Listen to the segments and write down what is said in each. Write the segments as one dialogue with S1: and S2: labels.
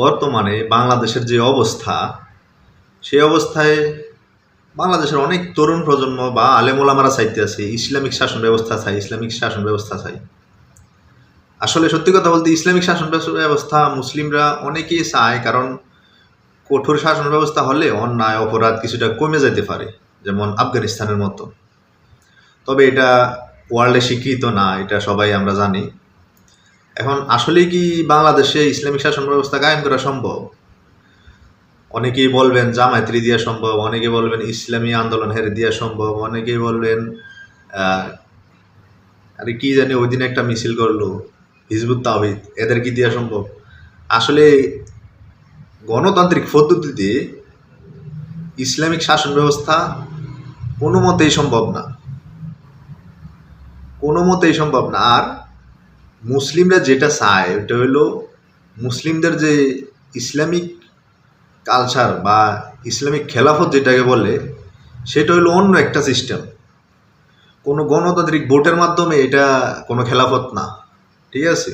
S1: বর্তমানে বাংলাদেশের যে অবস্থা, সেই অবস্থায় বাংলাদেশের অনেক তরুণ প্রজন্ম বা আলেমোলামারা চাইতে আছে, ইসলামিক শাসন ব্যবস্থা চাই, ইসলামিক শাসন ব্যবস্থা চাই। আসলে সত্যি কথা বলতে ইসলামিক শাসন ব্যবস্থা মুসলিমরা অনেকেই চায়, কারণ কঠোর শাসন ব্যবস্থা হলে অন্যায়, অপরাধ কিছুটা কমে যেতে পারে, যেমন আফগানিস্তানের মতো। তবে এটা ওয়ার্ল্ডে স্বীকৃত না, এটা সবাই আমরা জানি। এখন আসলে কি বাংলাদেশে ইসলামিক শাসন ব্যবস্থা কায়েম করা সম্ভব? অনেকেই বলবেন জামায়াতের দিয়া সম্ভব অনেকে বলবেন ইসলামী আন্দোলন হেরে দিয়া সম্ভব, অনেকেই বলবেন আরে কি জানি ওই দিন একটা মিছিল করল, হিজবুত তাহিদ এদের কি দেওয়া সম্ভব? আসলে গণতান্ত্রিক পদ্ধতিতে ইসলামিক শাসন ব্যবস্থা কোনো মতেই সম্ভব না। কোনো মতেই সম্ভব না। আর মুসলিমরা যেটা চায় ওটা হলো মুসলিমদের যে ইসলামিক কালচার বা ইসলামিক খেলাফত যেটাকে বলে, সেটা হলো অন্য একটা সিস্টেম কোনো গণতান্ত্রিক ভোটের মাধ্যমে এটা কোনো খেলাফত না, ঠিক আছে?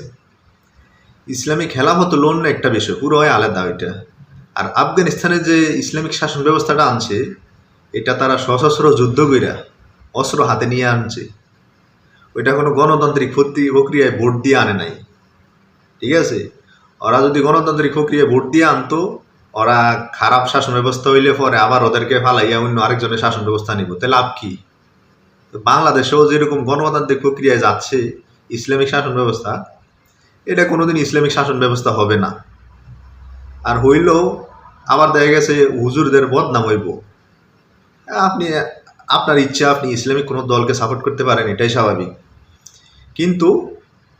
S1: ইসলামিক খেলাফত হলো অন্য একটা বিষয়, পুরো হয় আলাদা ওইটা। আর আফগানিস্তানের যে ইসলামিক শাসন ব্যবস্থাটা আনছে, এটা তারা সশস্ত্র যুদ্ধ কইরা অস্ত্র হাতে নিয়ে আনছে। ওইটা কোনো গণতান্ত্রিক প্রক্রিয়ায় ভোট দিয়ে আনে নাই। ঠিক আছে? ওরা যদি গণতান্ত্রিক প্রক্রিয়ায় ভোট দিয়ে আনতো, ওরা খারাপ শাসন ব্যবস্থা হইলে পরে আবার ওদেরকে ফালাইয়া অন্য আরেকজনের শাসন ব্যবস্থা নিব। তাহলে লাভ কি? বাংলাদেশেও যেরকম গণতান্ত্রিক প্রক্রিয়ায় যাচ্ছে, ইসলামিক শাসন ব্যবস্থা এটা কোনোদিন ইসলামিক শাসন ব্যবস্থা হবে না। আর হইলেও আবার দেখা গেছে হুজুরদের বদনাম হইব। আপনি, আপনার ইচ্ছা, আপনি ইসলামিক কোনো দলকে সাপোর্ট করতে পারেন, এটাই স্বাভাবিক। কিন্তু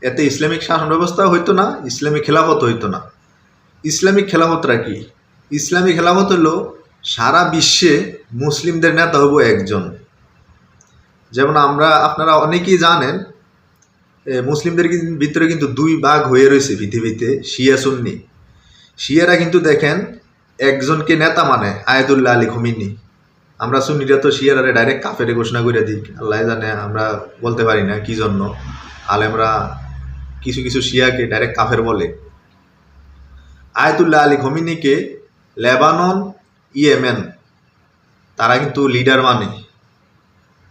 S1: এতে ইসলামিক শাসন ব্যবস্থা হইতো না, ইসলামিক খেলাফত হইতো না। ইসলামিক খেলাফতরা কি? ইসলামিক খেলাফত হলো সারা বিশ্বে মুসলিমদের নেতা হব একজন। যেমন আমরা, আপনারা অনেকেই জানেন মুসলিমদের ভিতরে কিন্তু দুই ভাগ হয়ে রয়েছে পৃথিবীতে, শিয়া, সুন্নি। শিয়ারা কিন্তু দেখেন, একজনকে নেতা মানে আয়াতুল্লাহ আলী খমিনি। আমরা সুন্নিরা তো শিয়ারারে ডাইরেক্ট কাফেরে ঘোষণা করে দিই। আল্লাহ জানে, আমরা বলতে পারি না কি জন্য। আলেমরা কিছু কিছু শিয়াকে ডাইরেক্ট কাফের বলে। আয়াতুল্লাহ আলী খমিনিকে লেবানন, ইয়েমেন, তারা কিন্তু লিডার মানে।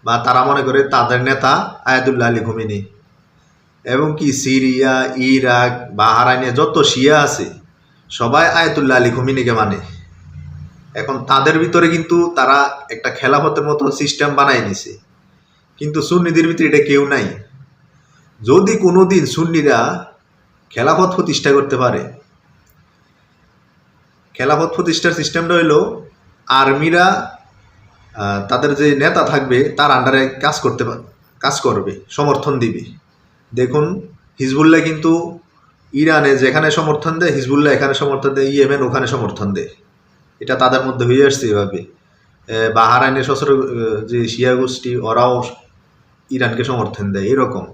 S1: বা তারা মনে করে তাদের নেতা আয়াতুল্লাহ আলী খমিনি। এবং কি সিরিয়া, ইরাক, বাহারাইনে যত শিয়া আছে, সবাই আয়াতুল্লাহ আলী খমিনিকে মানে। এখন তাদের ভিতরে কিন্তু তারা একটা খেলাফতের মতো সিস্টেম বানাই নিছে। কিন্তু সুন্নিদের ভিতরে এটা কেউ নাই। যদি কোনোদিন সুন্নিরা খেলাফত প্রতিষ্ঠা করতে পারে, খেলাফত প্রতিষ্ঠার সিস্টেমটা হইল আর্মিরা তাদের যে নেতা থাকবে, তার আন্ডারে কাজ করতে কাজ করবে, সমর্থন দিবে। দেখুন, হিজবুল্লাহ কিন্তু ইরানে যেখানে সমর্থন দেয়, হিজবুল্লাহ এখানে সমর্থন দেয়, ইয়েমেন ওখানে সমর্থন দেয়। এটা তাদের মধ্যে হয়ে আসছে এভাবে। এ, বাহারাইনের সশস্ত্র যে শিয়া গোষ্ঠী ওরাও ইরানকে সমর্থন দেয় এরকম।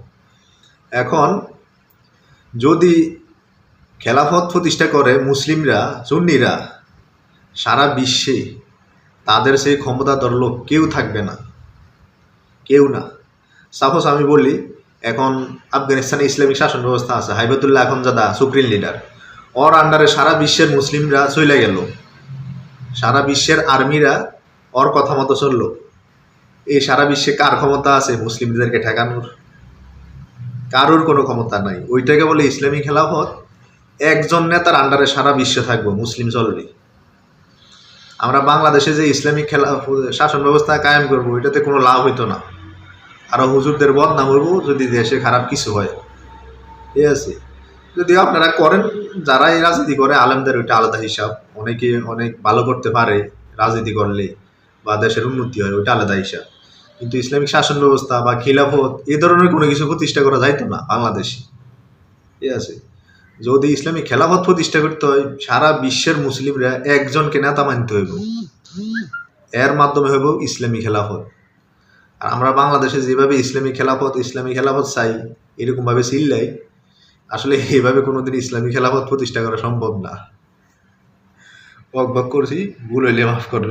S1: এখন যদি খেলাফত প্রতিষ্ঠা করে মুসলিমরা সুন্নিরা সারা বিশ্বে তাদের সেই ক্ষমতাধর লোক কেউ থাকবে না। কেউ না। সাপোজ আমি বলি এখন আফগানিস্তানে ইসলামিক শাসন ব্যবস্থা আছে হাইবতুল্লাহ এখন জাদা সুপ্রিম লিডার। ওর আন্ডারে সারা বিশ্বের মুসলিমরা চলে গেল। সারা বিশ্বের আর্মিরা ওর কথা মতো চলল। এই সারা বিশ্বে কার ক্ষমতা আছে? মুসলিমদেরকে ঠেকানোর। কারোর কোনো ক্ষমতা নাই। ওইটাকে বলে ইসলামী খেলাফত। একজন নেতার আন্ডারে সারা বিশ্বে থাকব, মুসলিম চলবে। আমরা বাংলাদেশে যে ইসলামিক খেলা শাসন ব্যবস্থা কায়েম করব এটাতে কোনো লাভ হইতো না। আরও হুজুরদের বদনাম হইব যদি দেশে খারাপ কিছু হয়। ঠিক আছে। যদি আপনারা করেন, যারা এই রাজনীতি করে, আলেমদের ওইটা আলাদা হিসাব। অনেকে অনেক ভালো করতে পারে রাজনীতি করলে বা দেশের উন্নতি হয়, ওইটা আলাদা হিসাব। কিন্তু ইসলামিক শাসন ব্যবস্থা বা খিলাফত, এ ধরনের কোনো কিছু প্রতিষ্ঠা করা যাইতো না বাংলাদেশে। ঠিক আছে। যদি ইসলামিক খেলাফত প্রতিষ্ঠা করতে হয়, সারা বিশ্বের মুসলিমরা একজনকে নেতা মানতে হইব। এর মাধ্যমে হইব ইসলামী খেলাফত। আর আমরা বাংলাদেশে যেভাবে ইসলামী খেলাফত ইসলামী খেলাফত চাই, এরকমভাবে চিল্লাই আসলে এভাবে কোনোদিন ইসলামী খেলাফত প্রতিষ্ঠা করা সম্ভব না। বক বক করছি, ভুল হইলে মাফ করবেন।